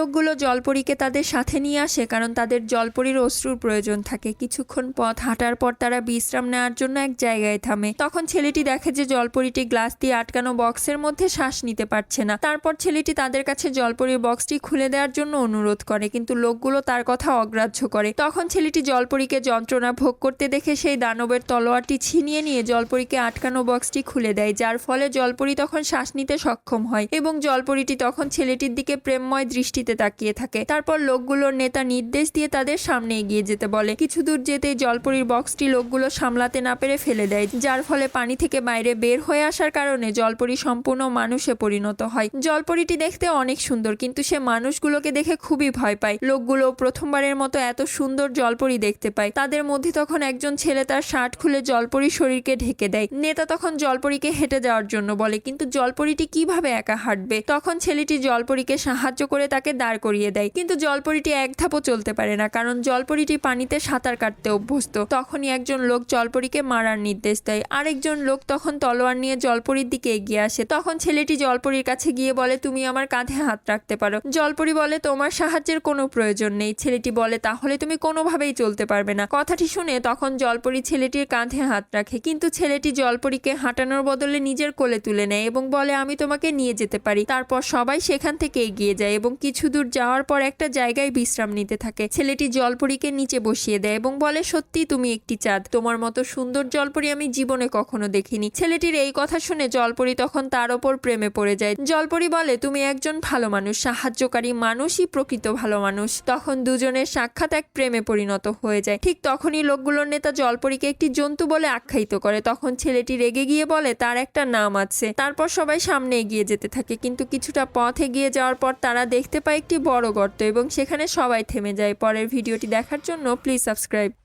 লোকগুলো জলপরীকে তাদের সাথে নিয়ে আসে কারণ তাদের জলপরীর অশ্রুর প্রয়োজন থাকে। কিছুক্ষণ পথ হাঁটার পর তারা বিশ্রাম নেওয়ার জন্য এক জায়গায় থামে। তখন ছেলেটি দেখে যে জলপরীটি গ্লাস দিয়ে আটকানো বক্সের মধ্যে শ্বাস নিতে পারছে না। তারপর ছেলেটি তাদের কাছে জলপরীর বক্সটি খুলে দেওয়ার জন্য অনুরোধ করে, কিন্তু লোকগুলো তার কথা অগ্রাহ্য করে। তখন ছেলেটি জলপরীকে যন্ত্রণা ভোগ করতে দেখে সেই দানবের তলোয়ারটি ছিনিয়ে নিয়ে জলপরীকে আটকানো বক্সটি খুলে দেয়, যার ফলে জলপরী তখন শ্বাস নিতে সক্ষম হয় এবং জলপরীটি তখন ছেলেটির দিকে প্রেমময় দৃষ্টিতে তাকিয়ে থাকে। তারপর লোকগুলোর নেতা নির্দেশ দিয়ে তাদের সামনে এগিয়ে যেতে বলে। কিছু দূর যেতেই জলপরীর বক্সটি লোকগুলো সামলাতে না পেরে ফেলে দেয়, যার ফলে পানি থেকে বাইরে বের হয়ে আসার কারণে জলপরী সম্পূর্ণ মানুষে পরিণত হয়। জলপরীটি দেখতে অনেক সুন্দর, কিন্তু সে মানুষগুলোকে দেখে খুবই ভয় পায়। লোকগুলো প্রথমবারের মতো এত সুন্দর জলপরী দেখতে পায়। তাদের মধ্যে তখন একজন ছেলে তার শার্ট খুলে জলপরীর শরীরকে ঢেকে দেয়। নেতা তখন জলপরীকে হেঁটে যাওয়ার জন্য বলে, কিন্তু জলপরীটি কীভাবে একা হাঁটবে? তখন ছেলেটি জলপরীকে সাহায্য করে তাকে দাঁড় করিয়ে দেয়। কিন্তু জলপরিটি এক ধাপও চলতে পারে না, কারণ জলপরিটি পানিতে সাঁতার কাটতে অভ্যস্ত। তখনই একজন লোক জলপরিকে মারার নির্দেশ দেয়। আরেকজন লোক তখন তলোয়ার নিয়ে জলপরির দিকে এগিয়ে আসে। তখন ছেলেটি জলপরির কাছে গিয়ে বলে, তুমি আমার কাঁধে হাত রাখতে পারো। জলপরি বলে, তোমার সাহায্যের কোনো প্রয়োজন নেই। ছেলেটি বলে, তাহলে তুমি কোনোভাবেই চলতে পারবে না। কথাটি শুনে তখন জলপরি ছেলেটির কাঁধে হাত রাখে। কিন্তু ছেলেটি জলপরিকে হাঁটানোর বদলে নিজের কোলে তুলে নেয় এবং বলে, আমি তোমাকে নিয়ে যেতে পারি। তারপর সবাই সেখান থেকে এগিয়ে যায় এবং কিছু দূর যাওয়ার পর একটা জায়গায় বিশ্রাম নিতে থাকে। ছেলেটি জলপরীকে নিচে বসিয়ে দেয় এবং বলে সত্যি তুমি একটি চাঁদ। তোমার মতো সুন্দর জলপরি আমি জীবনে কখনো দেখিনি। ছেলেটির এই কথা শুনে জলপরী তখন তার ওপর প্রেমে পড়ে যায়। জলপরি বলে, তুমি একজন ভালো মানুষ, সাহায্যকারী মানুষই প্রকৃত ভালো মানুষ। তখন দুজনের সাক্ষাৎ এক প্রেমে পরিণত হয়ে যায়। ঠিক তখনই লোকগুলোর নেতা জলপরীকে একটি জন্তু বলে আখ্যায়িত করে। তখন ছেলেটি রেগে গিয়ে বলে, তার একটা নাম আছে। তারপর সবাই সামনে এগিয়ে যেতে থাকে, কিন্তু কিছুটা পথ এগিয়ে যাওয়ার পর তারা দেখতে পায় একটি বড় গর্ত এবং সেখানে সবাই থেমে যায়। পরের ভিডিওটি দেখার জন্য প্লিজ সাবস্ক্রাইব